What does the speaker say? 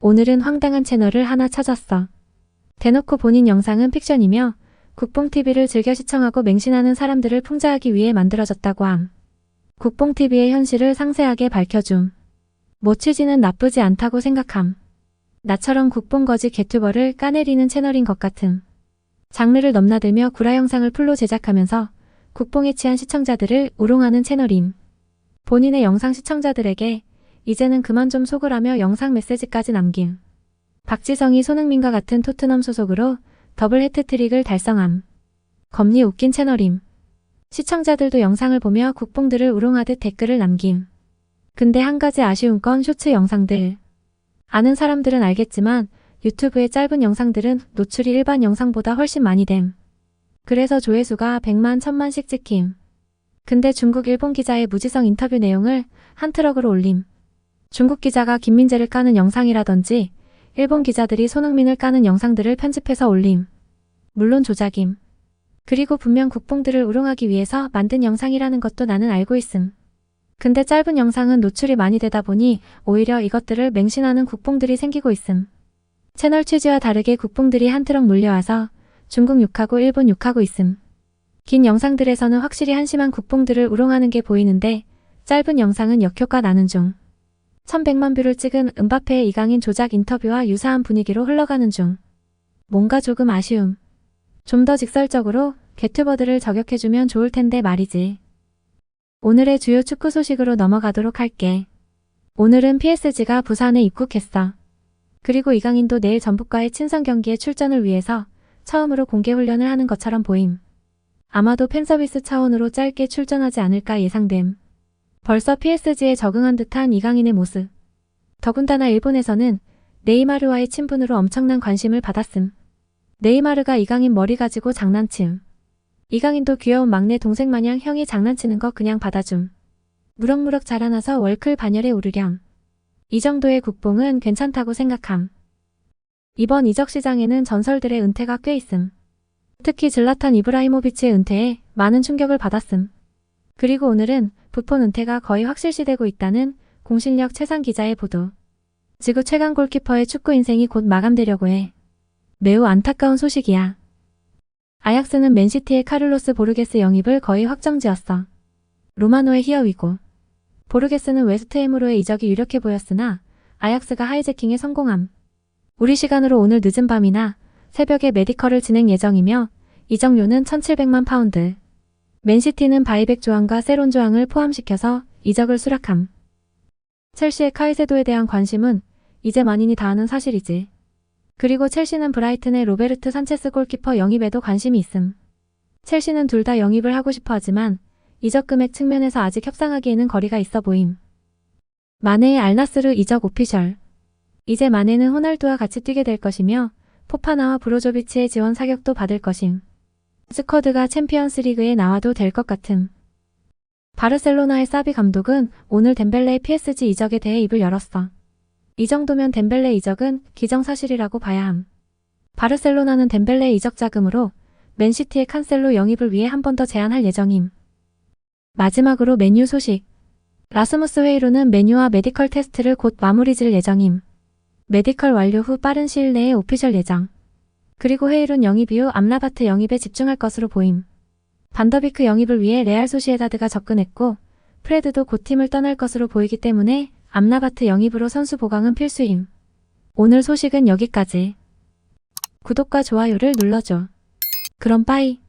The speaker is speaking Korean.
오늘은 황당한 채널을 하나 찾았어. 대놓고 본인 영상은 픽션이며 국뽕TV를 즐겨 시청하고 맹신하는 사람들을 풍자하기 위해 만들어졌다고 함. 국뽕TV의 현실을 상세하게 밝혀줌. 뭐 취지는 나쁘지 않다고 생각함. 나처럼 국뽕거지 개튜버를 까내리는 채널인 것 같음. 장르를 넘나들며 구라 영상을 풀로 제작하면서 국뽕에 취한 시청자들을 우롱하는 채널임. 본인의 영상 시청자들에게 이제는 그만 좀 속으라며 영상 메시지까지 남김. 박지성이 손흥민과 같은 토트넘 소속으로 더블 해트트릭을 달성함. 겁니 웃긴 채널임. 시청자들도 영상을 보며 국뽕들을 우롱하듯 댓글을 남김. 근데 한 가지 아쉬운 건 쇼츠 영상들. 아는 사람들은 알겠지만 유튜브의 짧은 영상들은 노출이 일반 영상보다 훨씬 많이 됨. 그래서 조회수가 100만, 1000만씩 찍힘. 근데 중국 일본 기자의 무지성 인터뷰 내용을 한 트럭으로 올림. 중국 기자가 김민재를 까는 영상이라든지 일본 기자들이 손흥민을 까는 영상들을 편집해서 올림. 물론 조작임. 그리고 분명 국뽕들을 우롱하기 위해서 만든 영상이라는 것도 나는 알고 있음. 근데 짧은 영상은 노출이 많이 되다 보니 오히려 이것들을 맹신하는 국뽕들이 생기고 있음. 채널 취지와 다르게 국뽕들이 한 트럭 몰려와서 중국 욕하고 일본 욕하고 있음. 긴 영상들에서는 확실히 한심한 국뽕들을 우롱하는 게 보이는데 짧은 영상은 역효과 나는 중. 1100만 뷰를 찍은 은바페의 이강인 조작 인터뷰와 유사한 분위기로 흘러가는 중. 뭔가 조금 아쉬움. 좀 더 직설적으로 개튜버들을 저격해주면 좋을 텐데 말이지. 오늘의 주요 축구 소식으로 넘어가도록 할게. 오늘은 PSG가 부산에 입국했어. 그리고 이강인도 내일 전북과의 친선 경기에 출전을 위해서 처음으로 공개 훈련을 하는 것처럼 보임. 아마도 팬서비스 차원으로 짧게 출전하지 않을까 예상됨. 벌써 PSG에 적응한 듯한 이강인의 모습. 더군다나 일본에서는 네이마르와의 친분으로 엄청난 관심을 받았음. 네이마르가 이강인 머리 가지고 장난침. 이강인도 귀여운 막내 동생 마냥 형이 장난치는 거 그냥 받아줌. 무럭무럭 자라나서 월클 반열에 오르렴. 이 정도의 국뽕은 괜찮다고 생각함. 이번 이적 시장에는 전설들의 은퇴가 꽤 있음. 특히 질라탄 이브라이모비치의 은퇴에 많은 충격을 받았음. 그리고 오늘은 부폰 은퇴가 거의 확실시되고 있다는 공신력 최상 기자의 보도. 지구 최강 골키퍼의 축구 인생이 곧 마감되려고 해. 매우 안타까운 소식이야. 아약스는 맨시티의 카를로스 보르게스 영입을 거의 확정지었어. 로마노의 히어위고. 보르게스는 웨스트햄으로의 이적이 유력해 보였으나 아약스가 하이제킹에 성공함. 우리 시간으로 오늘 늦은 밤이나 새벽에 메디컬을 진행 예정이며 이적료는 1,700만 파운드. 맨시티는 바이백 조항과 세론 조항을 포함시켜서 이적을 수락함. 첼시의 카이세도에 대한 관심은 이제 만인이 다하는 사실이지. 그리고 첼시는 브라이튼의 로베르트 산체스 골키퍼 영입에도 관심이 있음. 첼시는 둘 다 영입을 하고 싶어 하지만 이적 금액 측면에서 아직 협상하기에는 거리가 있어 보임. 마네의 알나스르 이적 오피셜. 이제 마네는 호날두와 같이 뛰게 될 것이며 포파나와 브로조비치의 지원 사격도 받을 것임. 스쿼드가 챔피언스 리그에 나와도 될 것 같음. 바르셀로나의 사비 감독은 오늘 덴벨레의 PSG 이적에 대해 입을 열었어. 이 정도면 덴벨레 이적은 기정사실이라고 봐야 함. 바르셀로나는 덴벨레 이적 자금으로 맨시티의 칸셀로 영입을 위해 한 번 더 제안할 예정임. 마지막으로 메뉴 소식. 라스무스 회의로는 메뉴와 메디컬 테스트를 곧 마무리 질 예정임. 메디컬 완료 후 빠른 시일 내에 오피셜 예정. 그리고 회의론 영입 이후 암라바트 영입에 집중할 것으로 보임. 반더비크 영입을 위해 레알 소시에다드가 접근했고 프레드도 곧 팀을 떠날 것으로 보이기 때문에 암라바트 영입으로 선수 보강은 필수임. 오늘 소식은 여기까지. 구독과 좋아요를 눌러줘. 그럼 빠이.